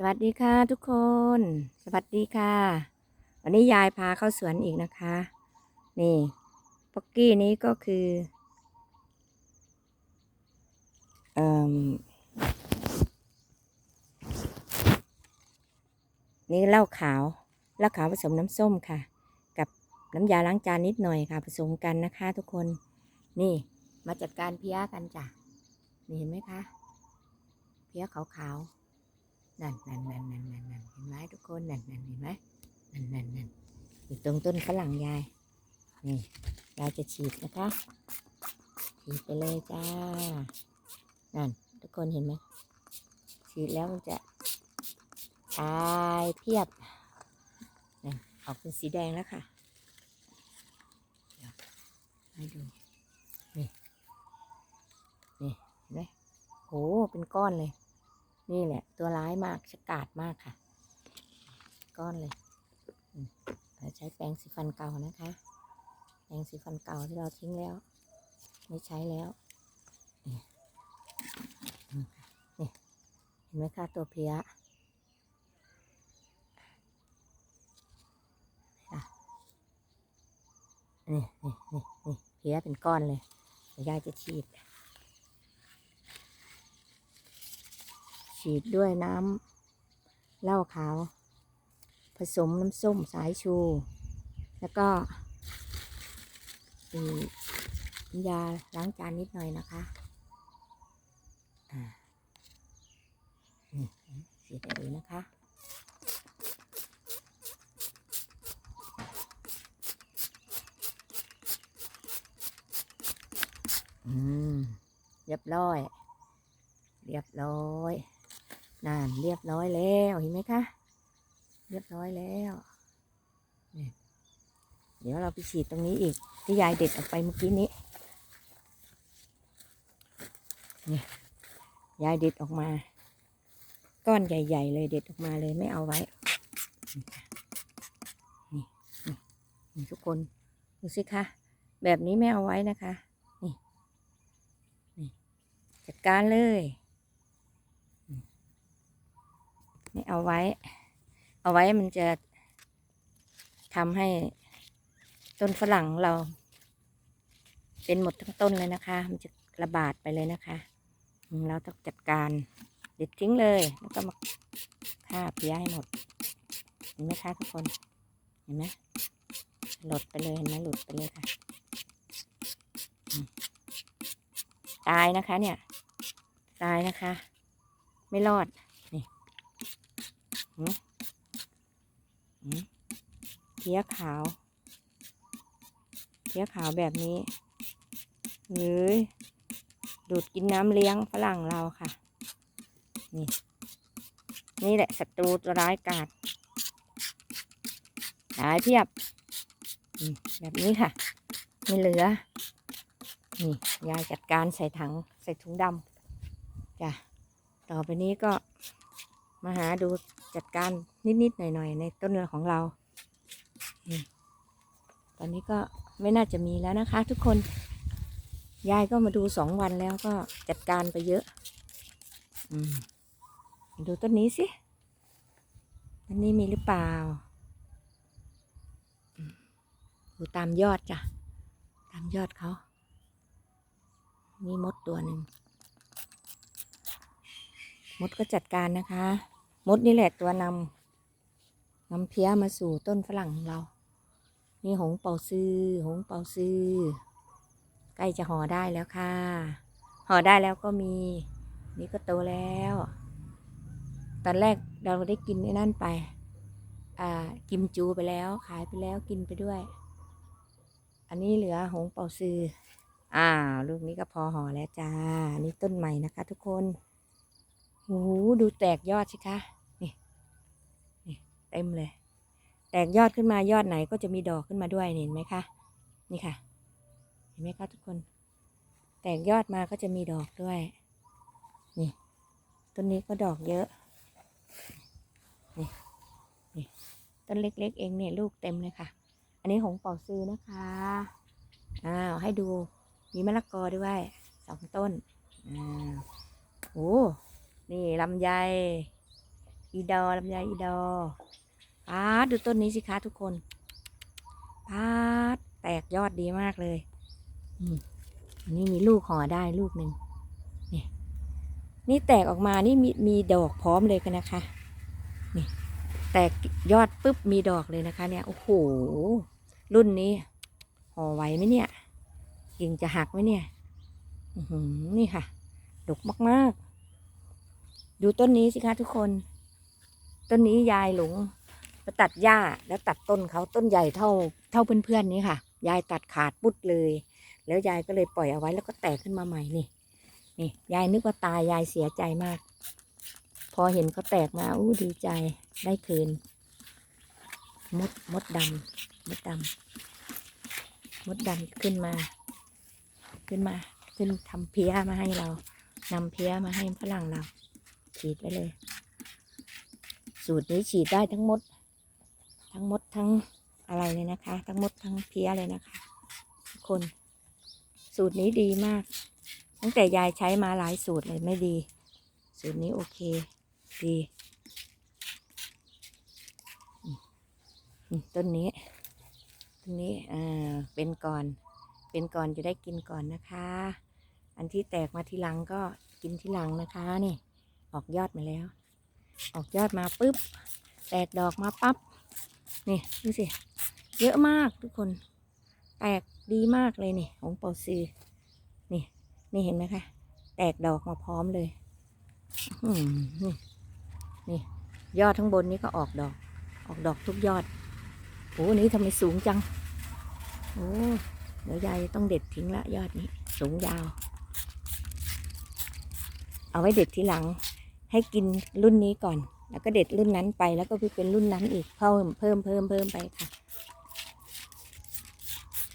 สวัสดีค่ะทุกคน สวัสดีค่ะ วันนี้ยายพาเข้าสวนอีกนะคะ นี่ป๊อกกี้นี้ก็คือเอ่มนี่เหล้าขาวเหล้าขาวผสมน้ำส้มค่ะ กับน้ำยาล้างจานนิดหน่อยค่ะ ผสมกันนะคะ ทุกคน นี่มาจัดการเพี้ยกันจ้ะนี่เห็นไหมคะ เพี้ยขาวๆ นั่นนั่นนั่นนั่นนั่นนั่นเห็นไหมทุกคนนั่นนั่นเห็นไหมนั่นนั่นนั่นอยู่ตรงต้นฝรั่งยาย นี่ยายจะฉีดนะคะ ฉีดไปเลยจ้า นั่น ทุกคนเห็นไหมฉีดแล้วมันจะตายเพียบนั่นออกเป็นสีแดงแล้วค่ะให้ดู นี่ นี่เห็นไหมโหเป็นก้อนเลย นี่แหละ ตัวร้ายมากฉกาจมากค่ะ ก้อนเลยเราใช้แปรงสีฟันเก่านะคะ แปรงสีฟันเก่าที่เราทิ้งแล้ว ไม่ใช้แล้วนี่เห็นไหมคะตัวเพี้ยนี่นี่นี่นี่เพี้ยเป็นก้อนเลยยายจะฉีด ฉีดด้วยน้ำเหล้าขาว ผสมน้ำส้มสายชู แล้วก็อืมน้ำยาล้างจานนิดหน่อยนะคะอ่านี่ฉีดเลยนะคะอืมเรียบร้อย เรียบร้อย นานเรียบร้อยแล้วเห็นไหมคะ เรียบร้อยแล้วนี่เดี๋ยวเราไปฉีดตรงนี้อีกที่ยายเด็ดออกไปเมื่อกี้นี้นี่ยายเด็ดออกมา ก้อนใหญ่ ๆ เลยเด็ดออกมาเลยไม่เอาไว้นี่ค่ะนี่นี่นี่ทุกคนดูสิคะแบบนี้ไม่เอาไว้นะคะ นี่นี่จัดการเลย ไม่เอาไว้ เอาไว้มันจะทำให้ต้นฝรั่งเรา เป็นหมดทั้งต้นเลยนะคะ มันจะระบาดไปเลยนะคะ เราต้องจัดการเด็ดทิ้งเลยแล้วก็มาฆ่าเพี้ยให้หมด เห็นไหมคะทุกคน เห็นไหมหลุดไปเลยเห็นไหมหลุดไปเลยค่ะ ตายนะคะเนี่ย ตายนะคะ ไม่รอด เพี้ยขาว เพี้ยขาวแบบนี้เฮ้ยดูดกินน้ำเลี้ยงฝรั่งเราค่ะ นี่ นี่แหละศัตรูตัวร้ายกาจตายเพียบ แบบนี้ค่ะ ไม่เหลือ นี่ยายจัดการใส่ถังใส่ถุงดำจ้ะ ต่อไปนี้ก็มาหาดู จัดการนิดๆหน่อยๆ ในต้นเรือของเรา ตอนนี้ก็ไม่น่าจะมีแล้วนะคะ ทุกคน ยายก็มาดูสองวันแล้วก็จัดการไปเยอะอืมดูต้นนี้สิต้นนี้มีหรือเปล่า ดูตามยอดจ้ะ ตามยอดเขา มีมดตัวหนึ่งมดก็จัดการนะคะ มดนี่แหละตัวนำนำเพี้ยมาสู่ต้นฝรั่งของเรา นี่หงเป่าซื้อ หงเป่าซื้อ ใกล้จะห่อได้แล้วค่ะ ห่อได้แล้วก็มี นี่ก็โตแล้ว ตอนแรกเราได้กินไอ้นั่นไป อ่า กิมจูไปแล้ว ขายไปแล้วกินไปด้วย อันนี้เหลือหงเป่าซื้ออ้าวลูกนี้ก็พอห่อแล้วจ้านี่ต้นใหม่นะคะทุกคน โอ้โหดูแตกยอดสิคะ นี่ นี่เต็มเลย แตกยอดขึ้นมายอดไหนก็จะมีดอกขึ้นมาด้วยเห็นไหมคะ นี่ค่ะ เห็นไหมคะทุกคน แตกยอดมาก็จะมีดอกด้วย นี่ต้นนี้ก็ดอกเยอะ นี่นี่ต้นเล็กๆ เองเนี่ยลูกเต็มเลยค่ะ อันนี้หงเป่าซื้อนะคะ อ้าวให้ดู มีมะละกอด้วยสองต้น อ้าวโอ้ นี่ลำไยอีดอลำไยอีดอปาดดูต้นนี้สิคะทุกคนปาดแตกยอดดีมากเลยอันนี้มีลูกห่อได้ลูกหนึ่งนี่นี่แตกออกมานี่มีมีดอกพร้อมเลยกันนะคะ นี่ แตกยอดปุ๊บมีดอกเลยนะคะ เนี่ยโอ้โหรุ่นนี้ห่อไหวไหมเนี่ยกิ่งจะหักไหมเนี่ยนี่ค่ะดกมากๆ ดูต้นนี้สิคะทุกคน ต้นนี้ยายหลงตัดหญ้าแล้วตัดต้นเขาต้นใหญ่เท่าเท่าเพื่อนๆนี้ค่ะ ยายตัดขาดปุ๊ดเลย แล้วยายก็เลยปล่อยเอาไว้แล้วก็แตกขึ้นมาใหม่นี่นี่ยายนึกว่าตายยายเสียใจมาก พอเห็นเขาแตกมาอู้ดีใจได้คืน มดมดดำมดดำมดดำขึ้นมา ขึ้นมา ขึ้นทำเพี้ยมาให้เรานำเพี้ยมาให้ฝรั่งเรา ฉีดไปเลย สูตรนี้ฉีดได้ทั้งมด ทั้งมดทั้งอะไรเลยนะคะ ทั้งมดทั้งเพี้ยเลยนะคะทุกคน สูตรนี้ดีมาก ตั้งแต่ยายใช้มาหลายสูตรเลยไม่ดี สูตรนี้โอเคดีต้นนี้ต้นนี้อ่าเป็นก่อน เป็นก่อนจะได้กินก่อนนะคะ อันที่แตกมาทีหลังก็กินทีหลังนะคะนี่ ออกยอดมาแล้ว ออกยอดมาปุ๊บ แตกดอกมาปั๊บ นี่ดูสิ เยอะมากทุกคน แตกดีมากเลยนี่ของเปาซือนี่ นี่เห็นไหมคะ แตกดอกมาพร้อมเลยนี่ นี่ ยอดทั้งบนนี้ก็ออกดอก ออกดอกทุกยอด โอ้นี้ทำไมสูงจัง โอ้เดี๋ยวยายต้องเด็ดทิ้งละยอดนี้ สูงยาว เอาไว้เด็ดทีหลัง ให้กินรุ่นนี้ก่อน แล้วก็เด็ดรุ่นนั้นไปแล้วก็ไปเป็นรุ่นนั้นอีกเพิ่มเพิ่มเพิ่มเพิ่มไปค่ะ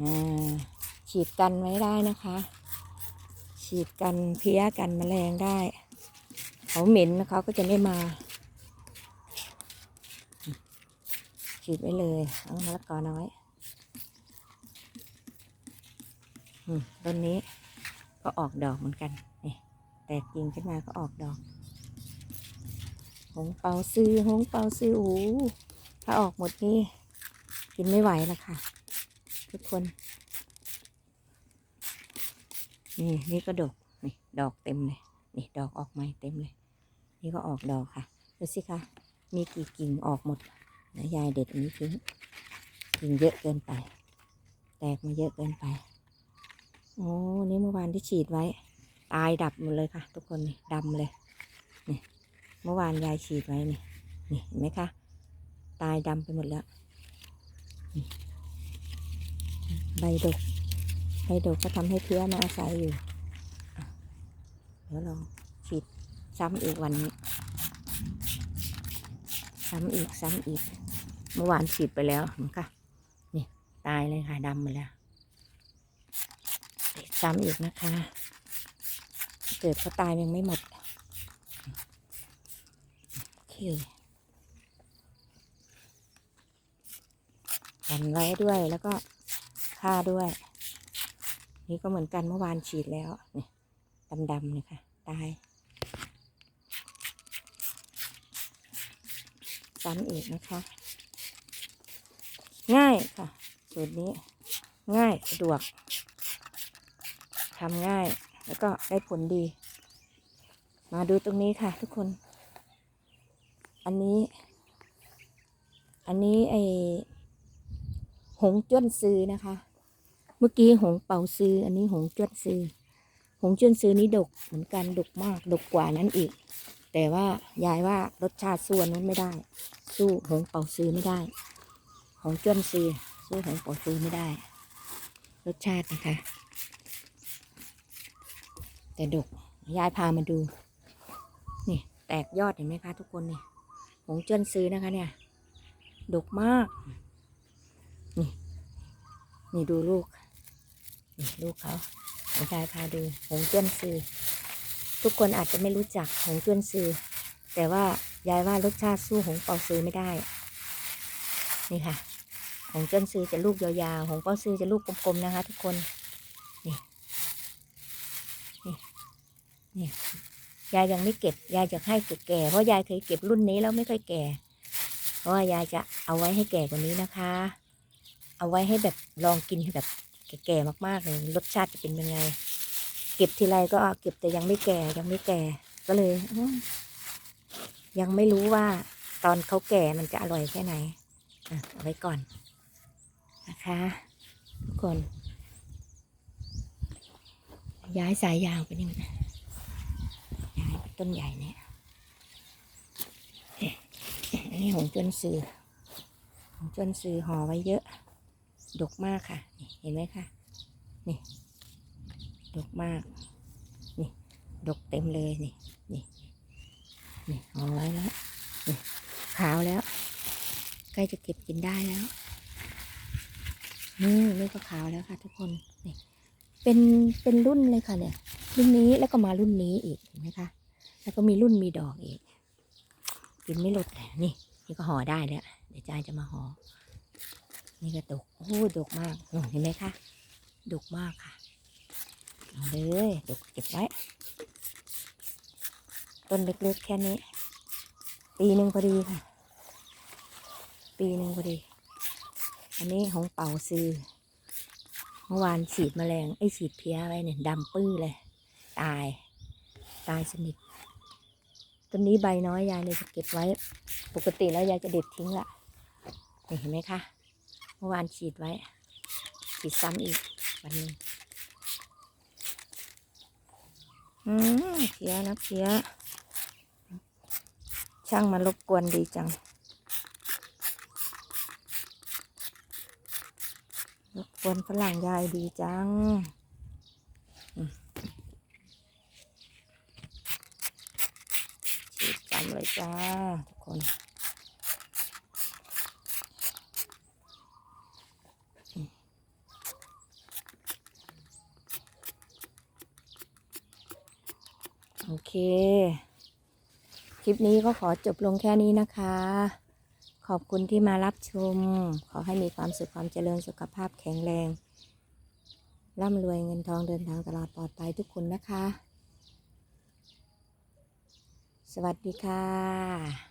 อ่าฉีดกันไว้ได้นะคะ ฉีดกันเพี้ยกันแมลงได้ เขาเหม็นเขาก็จะไม่มา ฉีดไว้เลยเอามะละกอน้อยอืมต้นนี้ก็ออกดอกเหมือนกันนี่แตกกิ่งขึ้นมาก็ออกดอก หงเปาซื้อหงเปาซื้อโอ้โหถ้าออกหมดนี่กินไม่ไหวละค่ะ ทุกคน นี่นี่ก็ดอกนี่ดอกเต็มเลยนี่ดอกออกใหม่เต็มเลย นี่ก็ออกดอกค่ะดูสิคะมีกี่กิ่งออกหมดนะยายเด็ดอันนี้ทิ้งกิ่งเยอะเกินไป แตกมาเยอะเกินไปโอ้นี่เมื่อวานที่ฉีดไว้ ตายดับหมดเลยค่ะ ทุกคนนี่ดำเลย เมื่อวานยายฉีดไว้นี่นี่เห็นไหมคะตายดำไปหมดแล้วใบดกใบดกก็ทำให้เพื่อมาอาศัยอยู่เดี๋ยวลองฉีดซ้ำอีกวันนี้ ซ้ำอีกซ้ำอีก เมื่อวานฉีดไปแล้วเห็นไหมคะนี่ตายเลยค่ะดำหมดแล้วซ้ำอีกนะคะ เกิดเขาตายยังไม่หมด เคกันไว้ด้วยแล้วก็ฆ่าด้วย นี่ก็เหมือนกันเมื่อวานฉีดแล้วนี่ดำๆเลยค่ะตายซ้ำอีกนะคะ ง่ายค่ะ สูตรนี้ง่ายสะดวกทำง่ายแล้วก็ได้ผลดี มาดูตรงนี้ค่ะทุกคน อันนี้ อันนี้ไอหงจ้วนซื้อนะคะ เมื่อกี้หงเป่าซื้อ อันนี้หงจ้วนซื้อ หงจ้วนซื้อนี้ดกเหมือนกันดกมาก ดกกว่านั้นอีก แต่ว่ายายว่ารสชาติส่วนนั้นไม่ได้ สู้หงเป่าซื้อไม่ได้ หงจ้วนซื้อสู้หงเป่าซื้อไม่ได้ รสชาตินะคะ แต่ดกยายพามาดู นี่แตกยอดเห็นไหมคะทุกคนนี่ หงเจิ้นซื้อนะคะ เนี่ยดกมาก นี่ นี่ดูลูก นี่ลูกเขาเดี๋ยวยายพาดู หงเจิ้นซื้อทุกคนอาจจะไม่รู้จักหงเจิ้นซื้อแต่ว่ายายว่ารสชาติสู้หงเปาซื้อไม่ได้ นี่ค่ะ หงเจิ้นซื้อจะลูกยาวๆ หงเปาซื้อจะลูกกลมๆนะคะ ทุกคน นี่ นี่ ยายยังไม่เก็บ ยายจะให้แก่เพราะยายเคยเก็บรุ่นนี้แล้วไม่ค่อยแก่ เพราะว่ายายจะเอาไว้ให้แก่กว่านี้นะคะ เอาไว้ให้แบบลองกินแบบแก่ๆมากๆเลยรสชาติจะเป็นยังไง เก็บทีไรก็เก็บแต่ยังไม่แก่ยังไม่แก่ก็เลยยังไม่รู้ว่าตอนเขาแก่มันจะอร่อยแค่ไหนเอาไว้ก่อนนะคะทุกคน ย้ายสายยางไปนี่ย้ายไป ต้นใหญ่เนี่ยอันนี้หงจนสื่อหงจนสื่อห่อไว้เยอะ ดกมากค่ะ เห็นไหมคะ นี่ ดกมาก นี่ ดกเต็มเลย นี่ นี่ นี่ห่อไว้แล้ว นี่ขาวแล้ว ใกล้จะเก็บกินได้แล้ว นี่นี่ก็ขาวแล้วค่ะทุกคน นี่ เป็น เป็นรุ่นเลยค่ะเนี่ย รุ่นนี้แล้วก็มารุ่นนี้อีกเห็นไหมคะ แล้วก็มีรุ่นมีดอกอีก กินไม่หลดเลยนี่ นี่ก็ห่อได้แล้ว เดี๋ยวจายจะมาห่อ นี่ก็ดก โอ้ดกมาก เห็นไหมคะ ดกมากค่ะเอาเลยดกเก็บไว้ ต้นเล็กๆแค่นี้ ปีหนึ่งพอดีค่ะ ปีหนึ่งพอดี อันนี้ของเป่าซื้อเมื่อวานฉีดแมลงไอ้ฉีดเพี้ยไว้เนี่ยดำปื้อเลย ตาย ตายสนิท ต้นนี้ใบน้อยยายเลยจะเก็บไว้ ปกติแล้วยายจะเด็ดทิ้งละเห็นไหมคะ เมื่อวานฉีดไว้ ฉีดซ้ำอีกวันหนึงอืมเพี้ยนะเพี้ย ช่างมารบกวนดีจัง รบกวนฝรั่งยายดีจังอืมฉีดจำ เลยจ้าทุกคนโอเค คลิปนี้ก็ขอจบลงแค่นี้นะคะ ขอบคุณที่มารับชม ขอให้มีความสุขความเจริญสุขภาพแข็งแรง ร่ำรวยเงินทองเดินทางตลอดปลอดภัยทุกคนนะคะ สวัสดีค่ะ